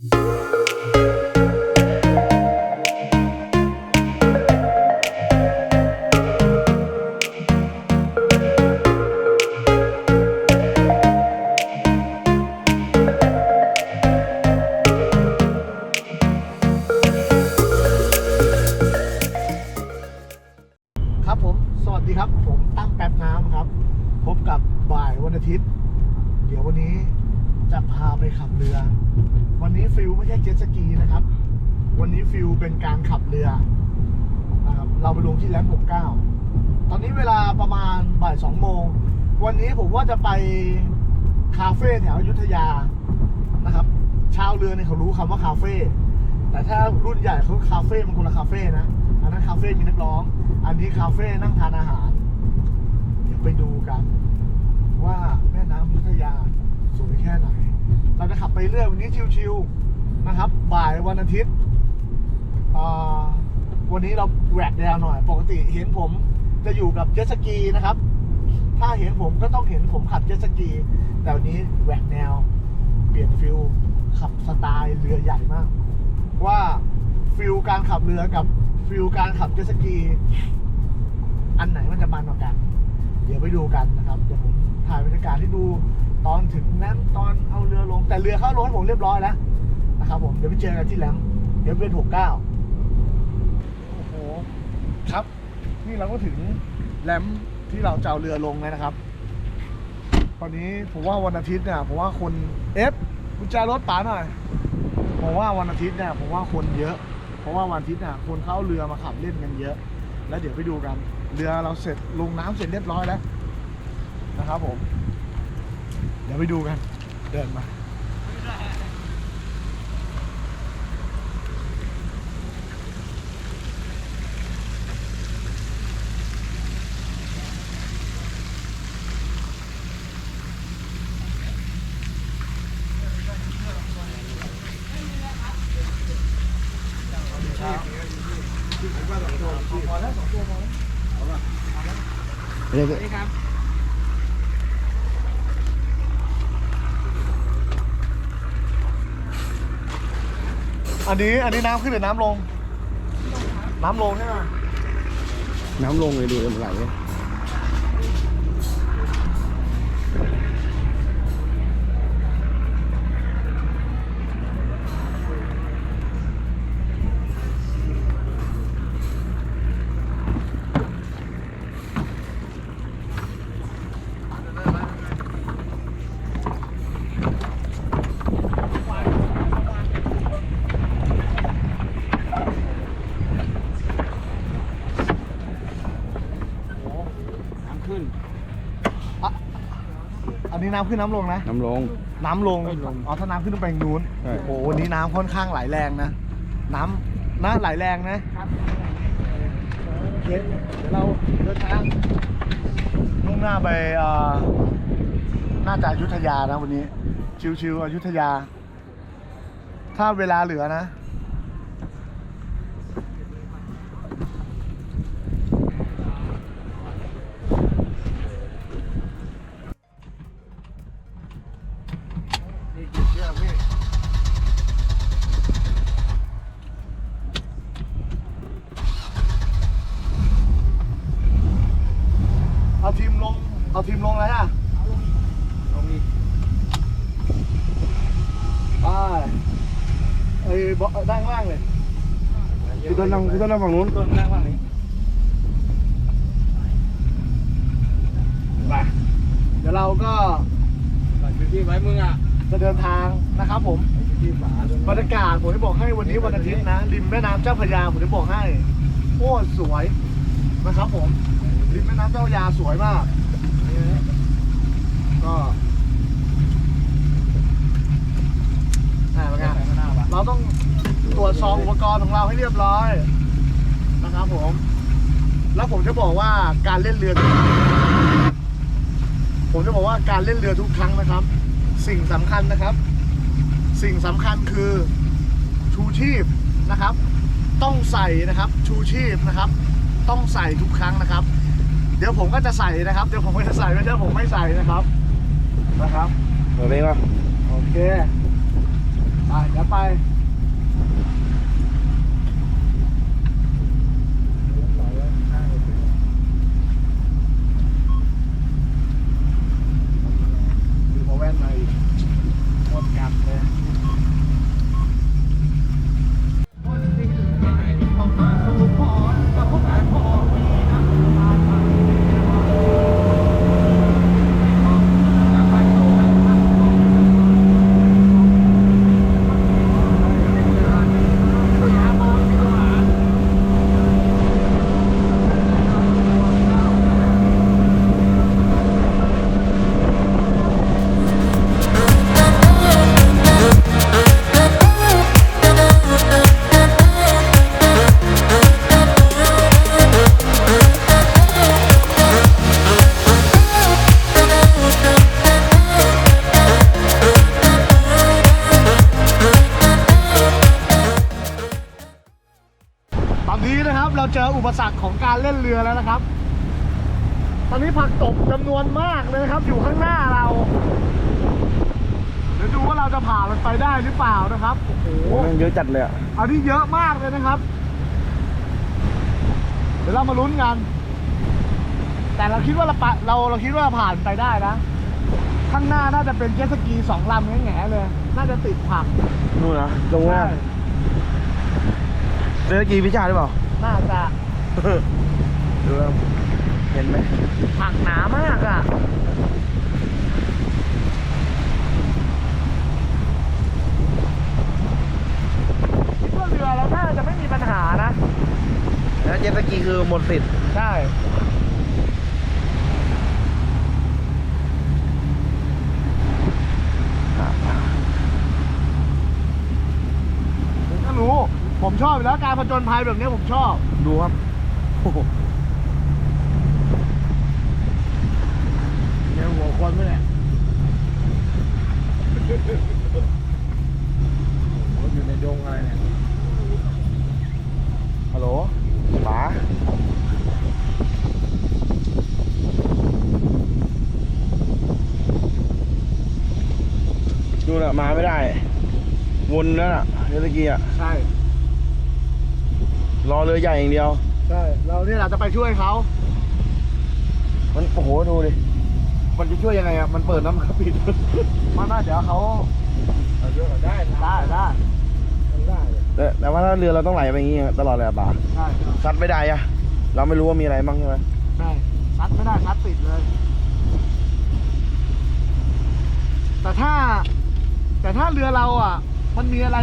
ค ผมว่าจะไปคาเฟ่แถวอยุธยานะครับ ชาวเรือเนี่ยเขารู้คำว่าคาเฟ่แต่ถ้ารุ่นใหญ่เขาคาเฟ่มันคนละคาเฟ่นะ อันนั้นคาเฟ่มีนักร้อง อันนี้คาเฟ่นั่งทานอาหาร เดี๋ยวไปดูกัน ว่าแม่น้ำอยุธยาสวยแค่ไหน เราจะขับไปเรื่อยวันนี้ชิวๆนะครับ บ่ายวันอาทิตย์วันนี้เราแหวกแนวหน่อย ปกติเห็นผมจะอยู่กับเจสกีนะครับ ถ้าเห็นผมก็ต้องเห็นผมขับเจ็ตสกี แต่วันนี้แหวกแนว เปลี่ยนฟิลขับสไตล์เรือใหญ่มาก ว่าฟิลการขับเรือกับฟิลการขับเจ็ตสกี อันไหนมันจะมันกว่ากัน เดี๋ยวไปดูกันนะครับเดี๋ยวผมถ่ายบรรยากาศให้ดูตอนถึงนั้นตอนเอาเรือลงแต่เรือเข้าลงให้ผมเรียบร้อยแล้วนะครับผมเดี๋ยวไปเจอกันที่แหลมเดี๋ยวเป็นหกเก้าโอ้โหครับ นี่เราก็ถึงแหลม ที่เราจะเอาเรือลงแล้วนะครับ ตอนนี้ผมว่าวันอาทิตย์เนี่ยผมว่าคนเอฟกุญแจรถป๋าหน่อยผมว่าวันอาทิตย์เนี่ยผมว่าคนเยอะ เพราะว่าวันอาทิตย์เนี่ยคนเข้าเรือมาขับเล่นกันเยอะ แล้วเดี๋ยวไปดูกัน เรือเราเสร็จลงน้ำเสร็จเรียบร้อยแล้วนะครับผม เดี๋ยวไปดูกัน เดินมา เดี๋ยว นี่ครับ อั นนี้อันนี้น้ำขึ้นหรือน้ำลง น้ำลงใช่ไหมน้ำลงเลยดูเอ็มไหล นนี้น้ำขึ้นน้ำลงนะ น้ำลง น้ำลงไม่ลง อ๋อ ถ้าน้ำขึ้นต้องไปทางนู้น ใช่ โอ้โหวันนี้น้ำค่อนข้างไหลแรงนะ น้ำน้าไหลแรงนะครับโอเคเดี๋ยวเราเดินทางมุ่งหน้าไปเอ่อน่าจะอยุธยานะวันนี้ ชิวๆอยุธยา ถ้าเวลาเหลือนะ เชือกพี่เอาทีมลง เอาทีมลงอะไรอะตรงนี้ไปไอ้เบาะด้านล่างเลยพี่ต้นนั่งพี่ต้นนั่งฝั่งนู้นต้นนั่งฝั่งนี้ไปเดี๋ยวเราก็ก่อนที่ไว้มึงอะ จะเดินทางนะครับผมบรรยากาศผมจะบอกให้วันนี้วันอาทิตย์นะริมแม่น้ำเจ้าพระยาผมจะบอกให้โอ้สวยนะครับผมริมแม่น้ำเจ้าพระยาสวยมากก็อ่าเป็นเราต้องตรวจสอบอุปกรณ์ของเราให้เรียบร้อยนะครับผม แล้วผมจะบอกว่าการเล่นเรือ ผมจะบอกว่าการเล่นเรือทุกครั้งนะครับ สิ่งสำคัญนะครับ สิ่งสำคัญคือชูชีพนะครับ ต้องใส่นะครับชูชีพนะครับ ต้องใส่ทุกครั้งนะครับ เดี๋ยวผมก็จะใส่นะครับเดี๋ยวผมก็จะใส่ไม่ใช่ผมไม่ใส่นะครับนะครับเปิดเพลงป่ะโอเคไปเดี๋ยวไป เยอะจัดเลยอะอันนี้เยอะมากเลยนะครับ เดี๋ยวเรามาลุ้นกัน แต่เราคิดว่าเราปะเราเราคิดว่าเราผ่านไปได้นะ ข้างหน้าน่าจะเป็นเจ็ตสกีสองลำแง่ๆเลย น่าจะติดผักนู่นนะตรงหน้าเจอกี่วิชาหรือเปล่า น่าจะดูแล้วเห็นไหมผักหนามากอะ คิดว่า เรือเราน่าจะไม่มีปัญหานะ แล้วเจ็ตสกีคือหมดสิทธิ์ใช่ผมก็รู้ ผมชอบอยู่แล้วการผจญภัยแบบนี้ผมชอบ ดูครับโอ้โหเนี่ยหัวคนไม่แหละผมอยู่ในดงอะไรเนี่ย ฮัลโหลป๋าดูน่ะมาไม่ได้ วนแล้วน่ะเจ็ตสกีอะ ใช่ รอเรือใหญ่อย่างเดียว ใช่ เราเนี่ยเราจะไปช่วยเขา มันโอ้โหดูดิ มันจะช่วยยังไงอะ มันเปิดน้ำมันก็ปิดมามาเดี๋ยวเขาเอาเยอะก็ได้นะได้ได้ทำได้เลย แต่แต่ว่าถ้าเรือเราต้องไหลไปอย่างงี้ตลอดเลยอะป่าใช่ซัดไม่ได้อะเราไม่รู้ว่ามีอะไรบ้างใช่ไหมใช่ซัดไม่ได้ซัดติดเลย แต่ถ้า แต่ถ้าเรือเราอะ มันมีอะไร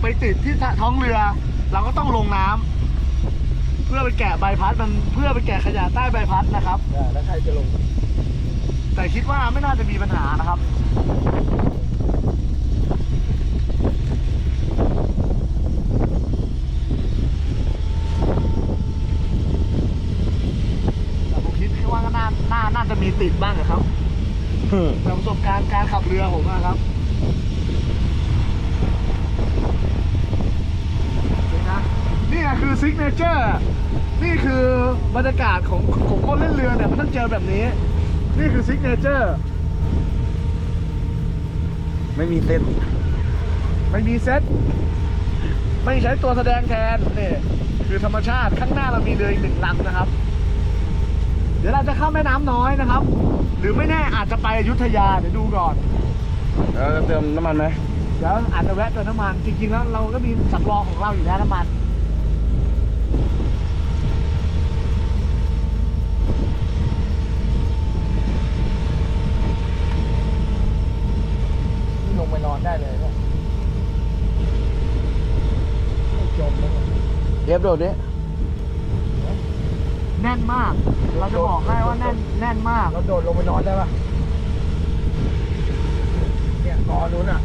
ไปติดที่ท้องเรือ เราก็ต้องลงน้ำเพื่อไปแกะใบพัดมันเพื่อไปแกะขยะใต้ใบพัดนะครับได้แล้วใครจะลงแต่คิดว่าไม่น่าจะมีปัญหานะครับ แต่ผมคิดว่าก็ น่าน่าน่าจะมีติดบ้างอะครับจากประสบการณ์การขับเรือผมนะครับนี่นะนี่นะคือซิกเนเจอร์นี่คือบรรยากาศของของคนเล่นเรือเนี่ยมันต้องเจอแบบนี้ นี่คือซิกเนเจอร์ไม่มีเส้นไม่มีเซตไม่ใช้ตัวแสดงแทนนี่คือธรรมชาติข้างหน้าเรามีเรืออีกหนึ่งลำนะครับ เดี๋ยวเราจะเข้าแม่น้ำน้อยนะครับ หรือไม่แน่อาจจะไปอยุธยาเดี๋ยวดูก่อนเราจะเติมน้ำมันไหมเดี๋ยวอาจจะแวะเติมน้ำมัน จริงๆแล้วเราก็มีสำรองของเราอยู่แล้วน้ำมันนี่ลงไปนอนได้เลยเนี่ยไม่จมเลยเอฟโดดดิ แน่นมาก เราจะบอกให้ว่าแน่นแน่นมาก เราโดดลงไปนอนได้ปะเนี่ยกอนู้นอะ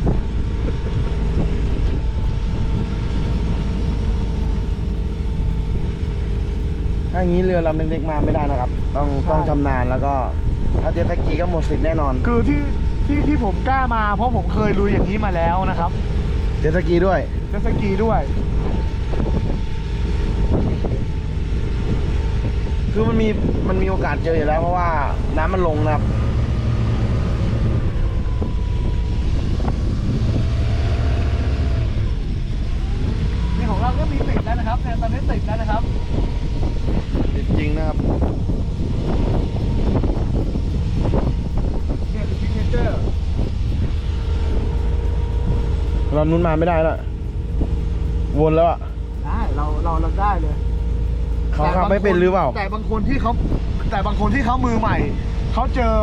ถ้าอย่างนี้เรือลำเล็กๆมาไม่ได้นะครับ ต้องใช่ต้องชำนาญแล้วก็ ถ้าเจ็ตสกีก็หมดสิทธิ์แน่นอน คือที่ที่ที่ผมกล้ามาเพราะผมเคยลุยอย่างนี้มาแล้วนะครับ เจ็ตสกีด้วย เจ็ตสกีด้วย คือมันมีมันมีโอกาสเจออยู่แล้ว เพราะว่าน้ำมันลงนะครับนี่ของเราก็มีติดแล้วนะครับตอนนี้ติดแล้วนะครับ ติดจริงนะครับเนี่ยคือเจอร์เรานุ่นมาไม่ได้ละวนแล้วอะได้เราเราเราได้เลย เขาแต่ขับบงไม่เป็นคหรือเปล่า แต่บางคนที่เขาแต่บางคนที่เขามือใหม่ เขาเจอ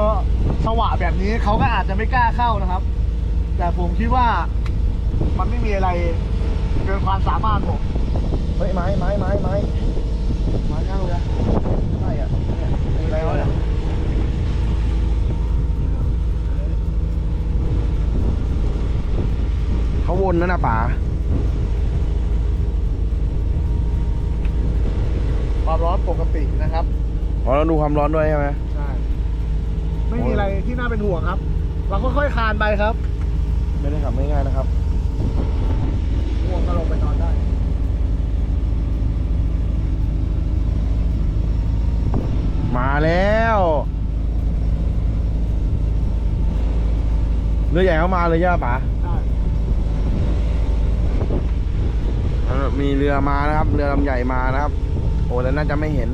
สว่านแบบนี้เขาก็อาจจะไม่กล้าเข้านะครับ แต่ผมคิดว่ามันไม่มีอะไรเกินความสามารถผมเฮ้ยไม้ไม้ไม้ไม้มาเข้าเลยใช่อะเนี่ยมีอะไรวะเนี่ยเขาวนนั่นนะป๋า ความร้อนปกตินะครับ อ๋อเราดูความร้อนด้วยใช่ไหมใช่ไม่มีอะไรที่น่าเป็นห่วงครับ เราค่อยๆคลานไปครับ ไม่ได้ขับง่ายๆนะครับห่วงก็ลงไปนอนได้ มาแล้วเรือใหญ่เข้ามาเลยใช่ไหมป๋าใช่เออมีเรือมานะครับ เรือลำใหญ่มานะครับ โอ้แล้วน่าจะไม่เห็น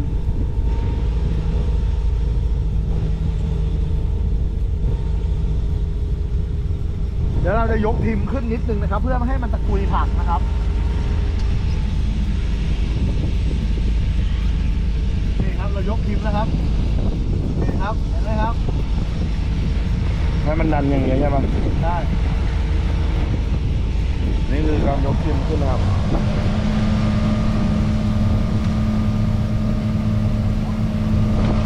เดี๋ยวเราจะยกพิมพ์ขึ้นนิดนึงนะครับ เพื่อไม่ให้มันตะกุยผักนะครับนี่ครับเรายกพิมพ์นะครับนี่ครับเห็นไหมครับให้มันดันอย่างเงี้ยใช่ไหมได้นี่คือการยกขึ้นขึ้นนะครับ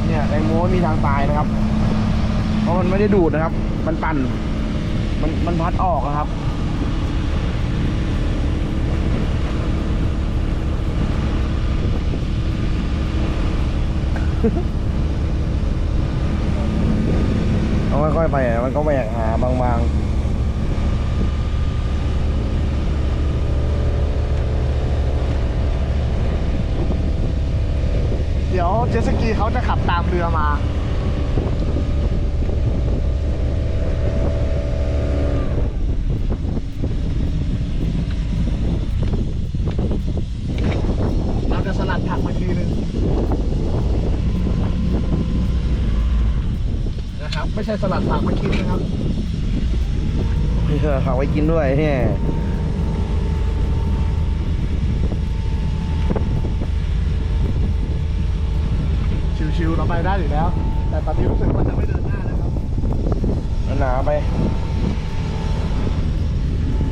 เนี่ย แตงโมมีทางตายนะครับ เพราะมันไม่ได้ดูดนะครับ มันปั่น มันมันพัดออกนะครับเอาค่อยๆไปมันก็แหวกหาบางๆ เดี๋ยวเจสกีเขาจะขับตามเรือมาเราจะสลัดผักมาทีนึงนะครับ ไม่ใช่สลัดผักมากินนะครับเออเขาไว้กินด้วยเนี่ย ชิวๆเราไปได้อยู่แล้ว แต่ตอนนี้รู้สึกว่าจะไม่เดินหน้าแล้วครับหนาไป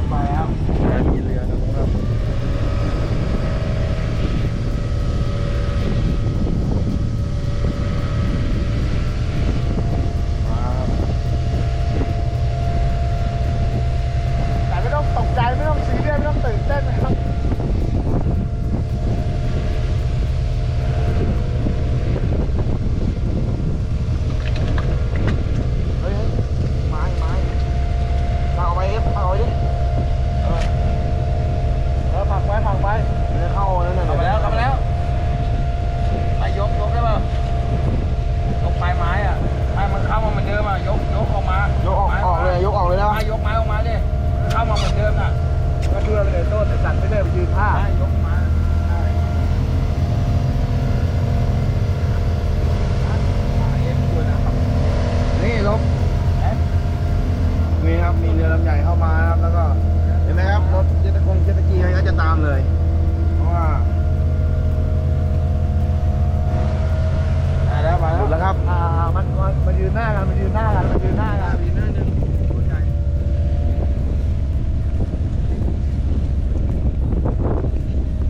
ไปแล้ว มีเรือนะครับมาครับ แต่ไม่ต้องตกใจไม่ต้องซีเรียสไม่ต้องตื่นเต้นนะครับ เฮ้ยเฮ้ยไม้ไม้เอาไปเอฟเอาไปดิ เออผลักไปผลักไป เรือเข้านั่นน่ะ เข้าไปแล้วเข้าไปแล้วไปยกยกได้ป่ะยกปลายไม้อะให้มันเข้ามาเหมือนเดิมอะยกยกออกมาย กออกออกเลยยกออกเลยแล้ว ไม้ยกไม้ออกมาดิเข้ามาเหมือนเดิมน่ะ ก็เชื่อเลยโต้นแต่สั่นไม่ได้ไปยืนท่า ใช่ยกมาใช่เอ็มด้วยนะครับ นี่ลบมีครับ มีเรือลำใหญ่เข้ามานะครับ แล้วก็ เห็นไหมครับ รถเจ็ตสกงเจ็ตสกีอะไรก็จะตามเลย เพราะว่า มาแล้วมา ห แล้ ม ว ดแล้วครับ อ่ามันมันมันยืนหน้ากันมันยืนหน้ากันมันยืนหน้ากัน อีกหน้าหนึ่งหัวใจ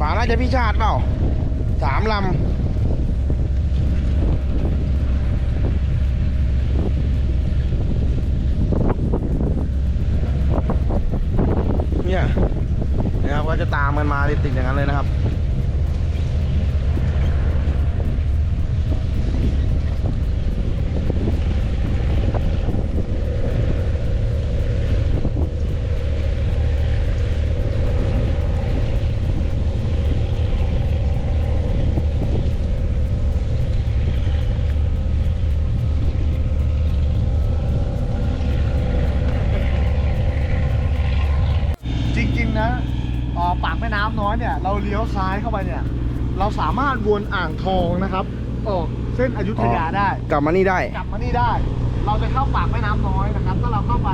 ป่าน่าจะพิ ชาติเปล่าสามลำเนี่ยนะครับก็จะตามกันมาติดๆอย่างนั้นเลยนะครับ จริงๆนะอ่าปาก แม่น้ำน้อยเนี่ยเราเลี้ยวซ้ายเข้าไปเนี่ย เราสามารถวนอ่างทองนะครับ ออกเส้นอยุธยาได้ กลับมานี่ได้ กลับมานี่ได้ เราจะเข้าปากแม่น้ำน้อยนะครับ ถ้าเราเข้าไป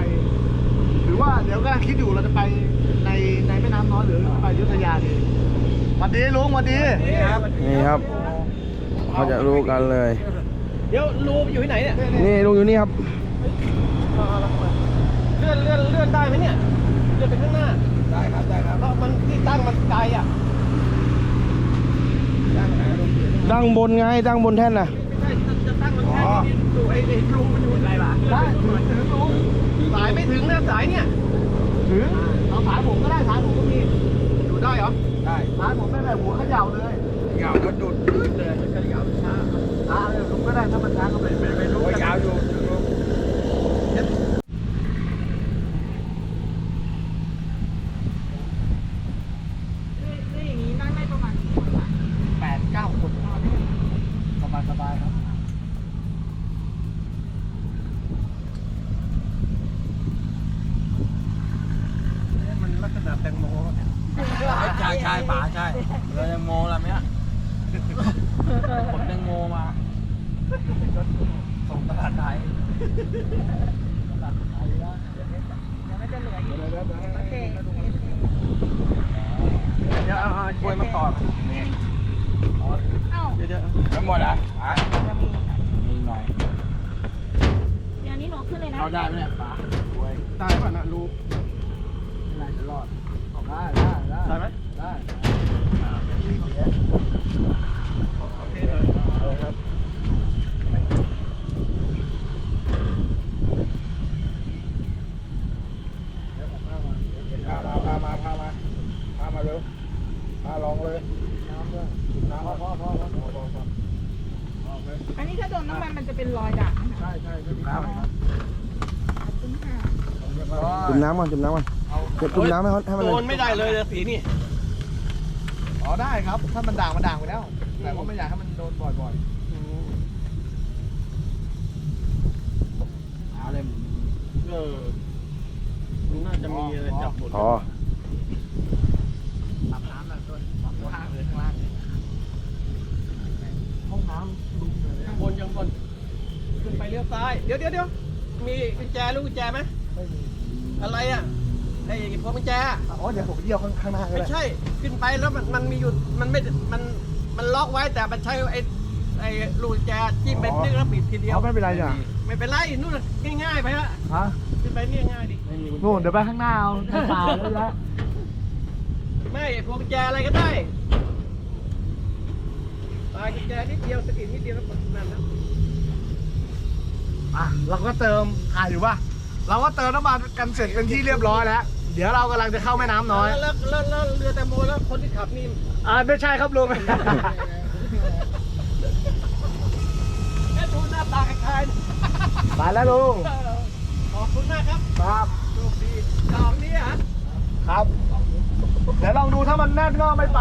หรือว่าเดี๋ยวกำลังคิดอยู่เราจะไปอยหรือไปอยุธยาดีสวัสดีลุงสวัสดีนี่ครับนี่ครับเขาจะรู้กันเลย เดี๋ยวรูอยู่ที่ไหนเนี่ย นี่ลุงอยู่นี่ครับ เลื่อนเลื่อนเลื่อนได้ไหมเนี่ย เลื่อนไปข้างหน้า ได้ครับได้ครับเพราะมันที่ตั้งมันไกลอะดังบนไงดังบนแท่นน่ะ ไม่ใช่จะจะตั้งมันแค่นี้ดูไอ้ไอ้รูมันอยู่อะไรวะได้ถึงถึงลุงสายไม่ถึงนะสายเนี่ยถึงเอาสายผมก็ได้สายผมก็มีอยู่ได้เหรอได้สายผมไม่แบบหัวเขย่าเลยยาวก็ดุดดุดเลยมันก็ยาวช้าอ่าลุงก็ได้ถ้ามันช้าก็ไปไปไปลุง โอ้ยยาวอยู่อยู่ ด้วยอย่างนี้นั่งได้ประมาณกี่คนวะ แปดเก้าคนสบายสบายครับ มันลักษณะแตงโมเนี่ยใช่ใช่ป่าใช่เรือแตงโมอะไรไหมอะผมแตงโมมาส่งตลาดไทย เดี๋ยวมันจะเหลืออยู่โอเค เดี๋ยวเอากล้วยมาต่อนี่ เอ้า เดี๋ยวเดี๋ยวทั้งหมดอะ จะมี มีหน่อย เดี๋ยวนี้หนูขึ้นเลยนะ เอาได้ไหมเนี่ยป่ากล้วยได้ป่ะนะลูกน่าจะรอด ได้ได้ได้ ได้ไหม ได้ โอเคเลยครับพามาพามาพามาพามาเร็วพาลองเลยน้ำด้วยน้ำพ่อพ่อพ่อพ่อพ่อพ่อ อันนี้ถ้าโดนน้ำมันมันจะเป็นรอยด่างนะคะ ใช่ใช่ไม่มีน้ำครับ ขอบคุณค่ะ จุ่ม น้ำก่อนจุ่มน้ำก่อนเก็บจุ่มน้ำให้เขาให้มันโดเลยนไม่ได้เลยสีนี่อ๋อได้ครับ ถ้ามันด่างมันด่างไปแล้ว แต่ว่าไม่อยากให้มันโดนบ่อยหาเลยเออมันน่าจะมีอะไรจับหมดอ๋อๆอาบน้ำแบบด้วยปั๊มข้างเลยข้างล่างนี่ห้องน้ำลุงเลยข้างบนยังบนขึ้นไปเลี้ยวซ้าย เดี๋ยวเดี๋ยวเดี๋ยวมีกุญแจลูกกุญแจไหมไม่มี อะไรอะไอ้พวงกุญแจอะอ๋อเดี๋ยวผมเยี่ยวข้างข้างหน้าก็ไม่ได้ใช่ขึ้นไปแล้วมันมันมีอยู่มันไม่มันมันล็อกไว้แต่มันใช้ไอ้ไอ้ลูกกุญแจจิ้มไปนึกแล้วปิดทีเดียวเอาไม่เป็นไรจ้ะไม่เป็นไรนู่นน่ะง่ายๆไปฮะฮะขึ้นไปนี่ง่ายดินู่นเดี๋ยวไปข้างหน้าเอาให้เปล่าเลยละไม่พวงกุญแจอะไรก็ได้ตายกุญแจนิดเดียวสะกิดนิดเดียวแล้วกดนั่นแล้ว อะเราก็เติมถ่ายอยู่ป่ะ เราก็เติมน้ำมันกันเสร็จเป็นที่เรียบร้อยแล้ว เดี๋ยวเรากำลังจะเข้าแม่น้ำน้อย แล้วแล้วแล้วเรือแตงโมแล้วคนที่ขับนี่อ่าไม่ใช่ครับลุง แค่ดูหน้าตาคล้ายไปแล้วลุง ๆขอบคุณมากครับครับ โชคดีดอกนี้ฮะครับ เดี๋ยวลองดูถ้ามันแน่นก็ไม่ไป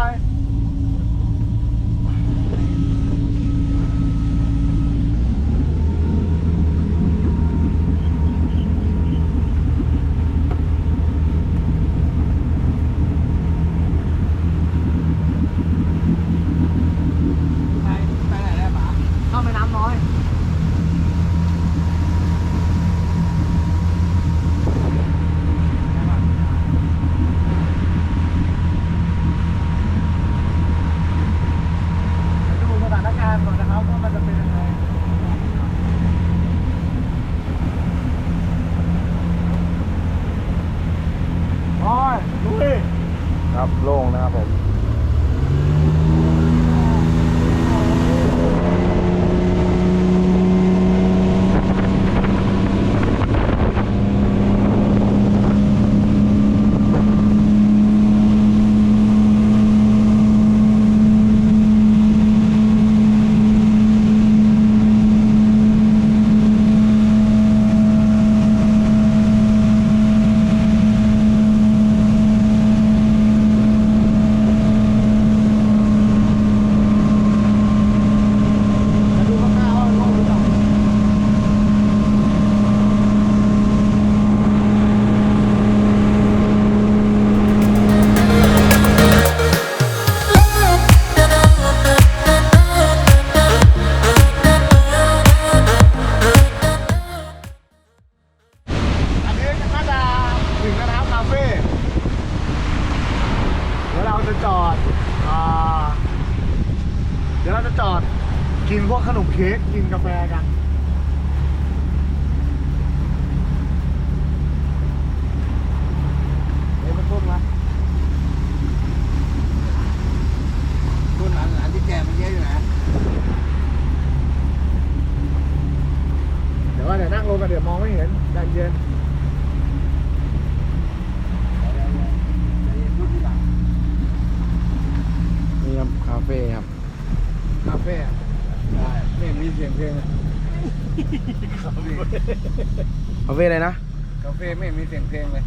ไป เฟ่ไม่เห็นมีเสียงเพลงเลย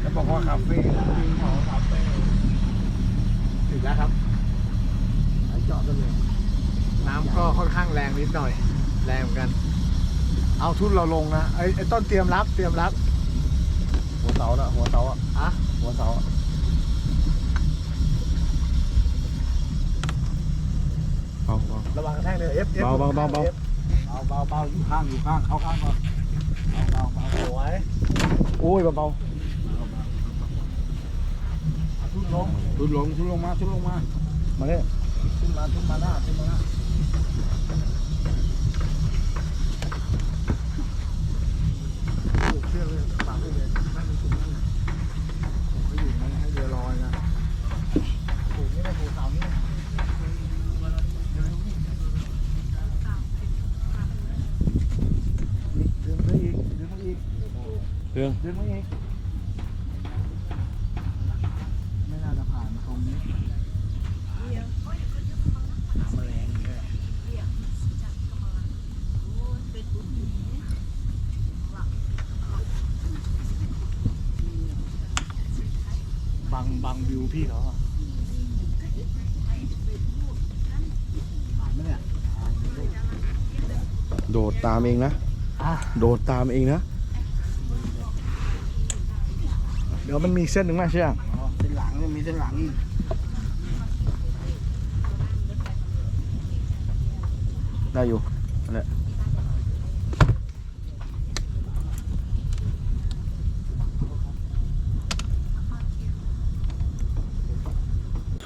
แล้วบอกว่าคาเฟ่จริงของคาเฟ่ถึงแล้วครับไปจอดกันเลย น้ำก็ค่อนข้างแรงนิดหน่อย แรงเหมือนกัน เอาทุนเราลงนะไอ้ไอ้ต้นเตรียมรับเตรียมรับ หัวเสาละหัวเสาอะอะหัวเสาอะเบาเบา ระวังกระแทกเลยเอฟเอฟเบาเบาเบาเบา เบาเบาเบาอยู่ข้างอยู่ข้างเข้าข้างก่อนเบาเบาเบาสวย โอ้ยเบาเบาเอาทุนลงทุนลงทุนลงมาทุนลงมามาเนี่ยขึ้นมาขึ้นมาหน้าขึ้นมาหน้าผูกเชือกเลยปากไปเลยนั่งตรงนั้นเลยผูกให้อยู่ไม่ให้เรือลอยนะผูกนี่นะผูกเสานี่นะนี่ดึงไปอีกดึงไปอีก เรื่องดึงไม่เองไม่น่าจะผ่านตรงนี้แมลงเนี่ยบังบังวิวพี่เขาอะผ่านไหมเนี่ยโดดตามเองนะ อะ โดดตามเองนะ เดี๋ยวมันมีเส้นหนึ่งไหมเชื่ออ๋อเส้นหลังเนี่ยมีเส้นหลังอีกได้อยู่นั่นแหละ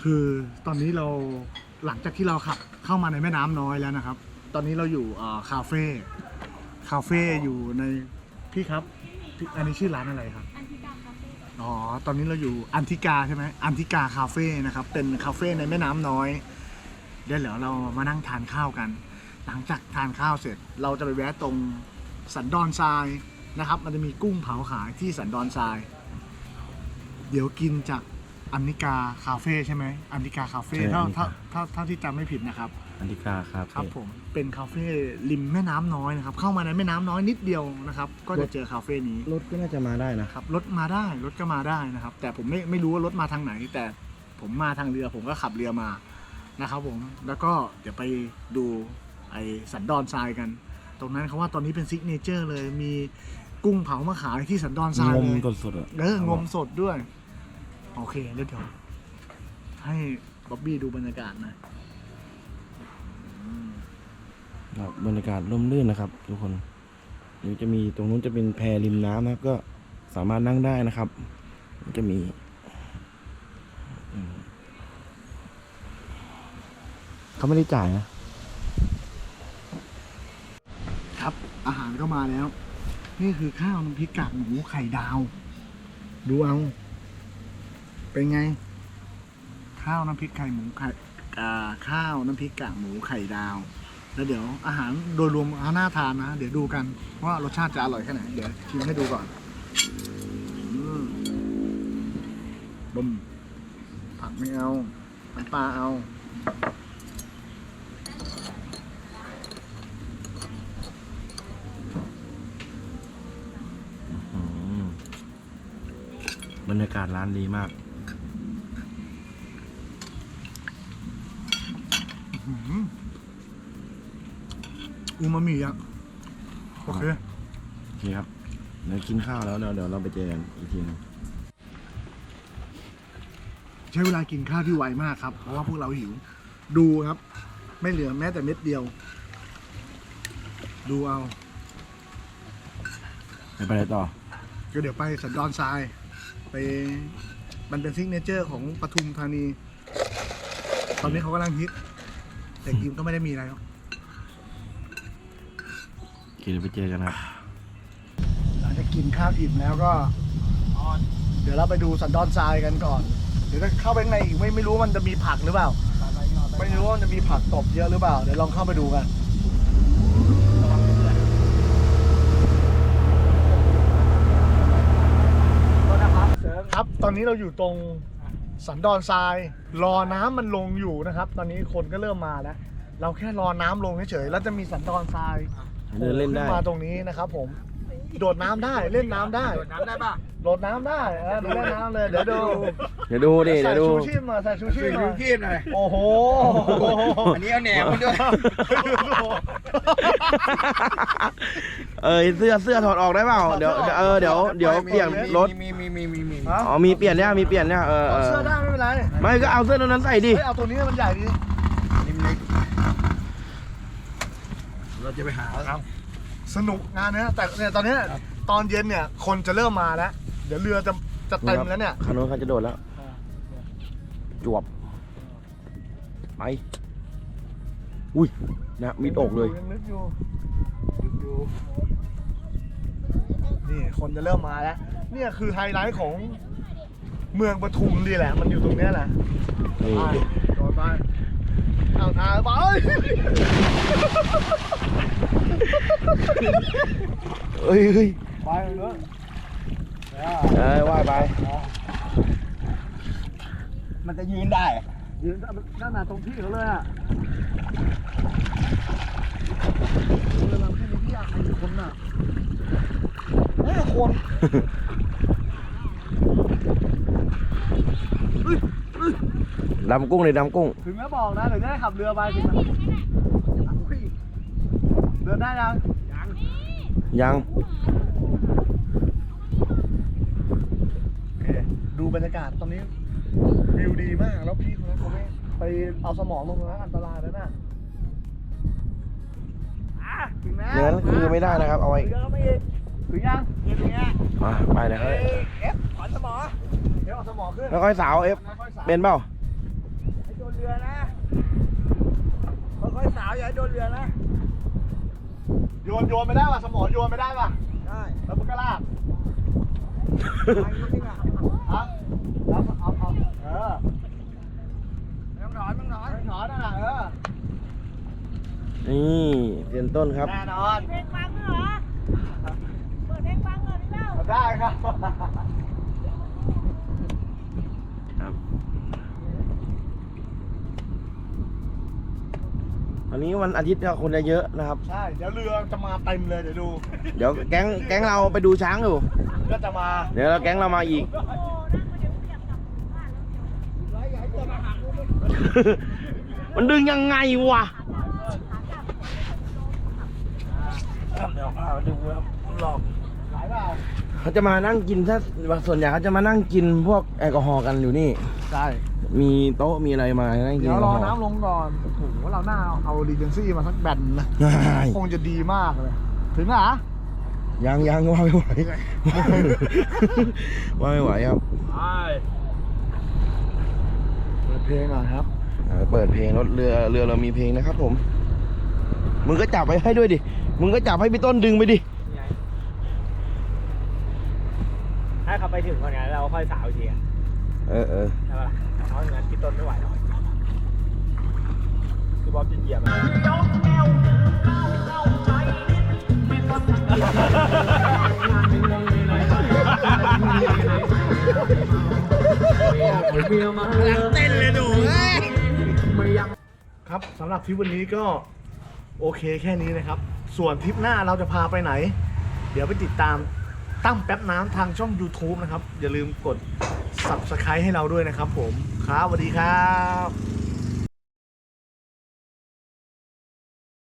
คือตอนนี้เราหลังจากที่เราขับเข้ามาในแม่น้ำน้อยแล้วนะครับ ตอนนี้เราอยู่อ่าคาเฟ่คาเฟ่อยู่ในพี่ครับพี่อันนี้ชื่อร้านอะไรครับ อ๋อ ตอนนี้เราอยู่อันทิกาใช่ไหมอันทิกาคาเฟ่นะครับ เป็นคาเฟ่ในแม่น้ำน้อย เดี๋ยวเดี๋ยวเรามานั่งทานข้าวกัน หลังจากทานข้าวเสร็จ เราจะไปแวะตรงสันดอนทรายนะครับ มันจะมีกุ้งเผาขายที่สันดอนทราย เดี๋ยวกินจาก อันนิกาคาเฟ่ใช่ไหมอันนิกาคาเฟ่ใช่ถ้าอันนิกาถ้าถ้าถ้าที่จำไม่ผิดนะครับ อันติกาครับครับผมเป็นคาเฟ่ริมแม่น้ำน้อยนะครับ เข้ามาในแม่น้ำน้อยนิดเดียวนะครับ ก็จะเจอคาเฟ่นี้รถก็น่าจะมาได้นะครับ รถมาได้รถก็มาได้นะครับ แต่ผมไม่ไม่รู้ว่ารถมาทางไหน แต่ผมมาทางเรือผมก็ขับเรือมานะครับผมแล้วก็เดี๋ยวไปดูไอสันดอนทรายกัน ตรงนั้นเขาว่าตอนนี้เป็นซิกเนเจอร์เลยมีกุ้งเผามาขายที่สันดอนทรายงเลมยสดๆอะเอองมสดด้วย โอเคแล้วเดี๋ยวให้บ๊อบบี้ดูบรรยากาศหน่อยอืมครับบรรยากาศร่มรื่นนะครับ ทุกคนเดี๋ยวจะมีตรงนู้นจะเป็นแพริมน้ำนะครับ ก็สามารถนั่งได้นะครับมันจะมีอืมเขาไม่ได้จ่ายนะ ครับ อาหารก็มาแล้ว นี่คือข้าวน้ำพริกกากหมูไข่ดาว ดูเอา เป็นไง ข้าวน้ำพริกไข่หมูไข่ข้าวน้ำพริกกากหมูไข่ดาว แล้วเดี๋ยวอาหารโดยรวมเขาหน่าทานนะ เดี๋ยวดูกันว่ารสชาติจะอร่อยแค่ไหน เดี๋ยวชิมให้ดูก่อนอบุมผักไม่เอาน้ำปลาเอาบรรยากาศร้านดีมาก อืม อูมามิอะโอเค โอเคครับเดี๋ยวกินข้าวแล้วเดี๋ยวเดี๋ยวเราไปเจอกันอีกทีหนึงใช้เวลากินข้าวที่ไวมากครับ เพราะว่าพวกเราหิว ดูครับ ไม่เหลือแม้แต่เม็ดเดียว ดูเอา ไปไปไหนต่อ ก็เดี๋ยวไปสันดอนทราย ไป มันเป็นซิกเนเจอร์ของปทุมธานี ตอนนี้เขากำลังฮิตแต่กิมก็ไม่ได้มีอะไรหรอก กินไปเจอกันครับ หลังจากกินข้าวอิ่มแล้วก็ เดี๋ยวเราไปดูสันดอนทรายกันก่อน เดี๋ยวถ้าเข้าไปข้างในอีกไม่ไม่รู้ว่ามันจะมีผักหรือเปล่า ไม่รู้ว่ามันจะมีผักตบเยอะหรือเปล่า เดี๋ยวลองเข้าไปดูกัน ครับ ตอนนี้เราอยู่ตรงสันดอนทราย รอน้ำมันลงอยู่นะครับ ตอนนี้คนก็เริ่มมาแล้ว เราแค่รอน้ำลงเฉยๆ แล้วจะมีสันดอนทราย เดินเล่นได้ ขึ้มาตรงนี้นะครับผม โดดน้ำได้เล่นน้ำได้ โดดน้ำได้ป่ะโดดน้ำได้เออดูเล่นน้ำเลยเดี๋ยวดูเดี๋ยวดูดิใส่เดี๋ยวดู ชูชีพมาใส่ชูชีพมาคีบหน่อยโอ้โหอันนี้เอาแหนมมาด้วยเออเสื้อเสื้อถอดออกได้เปล่า เดี๋ยว เออ เดี๋ยว เดี๋ยวเปลี่ยนรถ มีมีมีมีมีฮะอ๋อ มีเปลี่ยนเนี่ยมีเปลี่ยนเนี่ยเออเอเอาอเสื้อได้ไม่เป็นไรไม่ก็เอาเสื้อตัวนั้นใส่ดิ เฮ้ยเอาตัวนี้มันใหญ่ดี นิ่มเล็ก เราจะไปหา ครับ สนุกงานเนี้ยแต่เนี่ยตอนเนี้ยตอนเย็นเนี่ยคนจะเริ่มมาแล้ว เดี๋ยวเรือจะจะเต็มแล้วเนี่ย คันโน้นเขาจะโดดแล้ว จวบ ไป อุ้ย นะมิดอกเลย งลึกอยู่ลึกอยู่นี่คนจะเริ่มมาแล้ว เนี่ยคือไฮไลท์ของเมืองปทุมดีแหละ มันอยู่ตรงเนี้ยแหละนี่ไปโดดไป เอาทางไปเอ้ยเฮ้ยไปเลยเอ้ยว่ายไป มันจะยืนได้ ยืนนั่นน่ะตรงที่เขาเลยอะเรือลำแค่นี้ที่อยากให้คนน่ะเฮ้ยคน ดำกุ้งเลยดำกุ้ง ถึงแล้วบอกนะเดี๋ยวจะได้ขับเรือไปถึงแล้วอุ้ยเดินได้ยังยังโอเคดูบรรยากาศตอนนี้วิวดีมากแล้วพี่คนนั้นเขาไม่ไปเอาสมองลงตรงนั้นอันตรายแล้วนะอะถึงแล้วอย่างนั้นคือไม่ได้นะครับเอาไว้เรือก็ไม่อีกถึงยังถึงแล้วมาไปเลยเอ้ยเอฟขอนสมอเดี๋ยวเอาสมอขึ้นแล้วค่อยสาวเอฟค่อยๆสาวเป็นเปล่าให้โดน เรือนะค่อยๆสาวอย่าให้โดนเรือนะ โยนโยนไม่ได้ป่ะสมอโยนไม่ได้ป่ะได้แล้วมันก็ลากทางนี้อะฮะแล้วเอาเอาเออไม่ต้องถอนไม่ต้องถอนไม่ถอนนั่นน่ะเออนี่เซียนต้นครับ แน่นอน เพลงฟังเหรอ เปิดเพลงฟังเหรอพี่เล่า ได้ครับครับ วันนี้วันอาทิตย์เนี่ยคนจะเยอะนะครับ ใช่ เดี๋ยวเรือจะมาเต็มเลยเดี๋ยวดูเดี๋ยวแก๊งแก๊งเราไปดูช้างอยู่ ก็จะมาเดี๋ยวเราแก๊งเรามาอีกมันดึงยังไงวะเดี๋ยวพาไปดูครับหลอกหลายเปล่าเขาจะมานั่งกินถ้าส่วนใหญ่เขาจะมานั่งกินพวกแอลกอฮอล์กันอยู่นี่ ใช่ มีโต๊ะมีอะไรมานั่งกินเดี๋แอยวลกรออฮอล์น้ำลงก่อนโอ้โหเราหน้าเอารีเจนซี่มาสักแบนนะง่ายคงจะดีมากเลย ถึงเหรอยังยังว่าไม่ไหวว่าไม่ไหวครับใช่เปิดเพลงหน่อยครับอ่าเปิดเพลงรถเรือเรือเรามีเพลงนะครับผม มึงก็จับไปให้ด้วยดิ มึงก็จับให้พี่ต้นดึงไปดิให้เขาไปถึงก่อนไงเราค่อยสาวอีกทีอะเออเออใช่ปะล่ะ เพราะงั้นพี่ต้นไม่ไหวหรอกคือบอสจะเหยียบอะครับสำหรับทริปวันนี้ก็โอเคแค่นี้นะครับ ส่วนทริปหน้าเราจะพาไปไหน เดี๋ยวไปติดตาม ตั้งแป๊บน้ำทางช่อง YouTube นะครับ อย่าลืมกด Subscribe ให้เราด้วยนะครับผม ครับสวัสดีครับ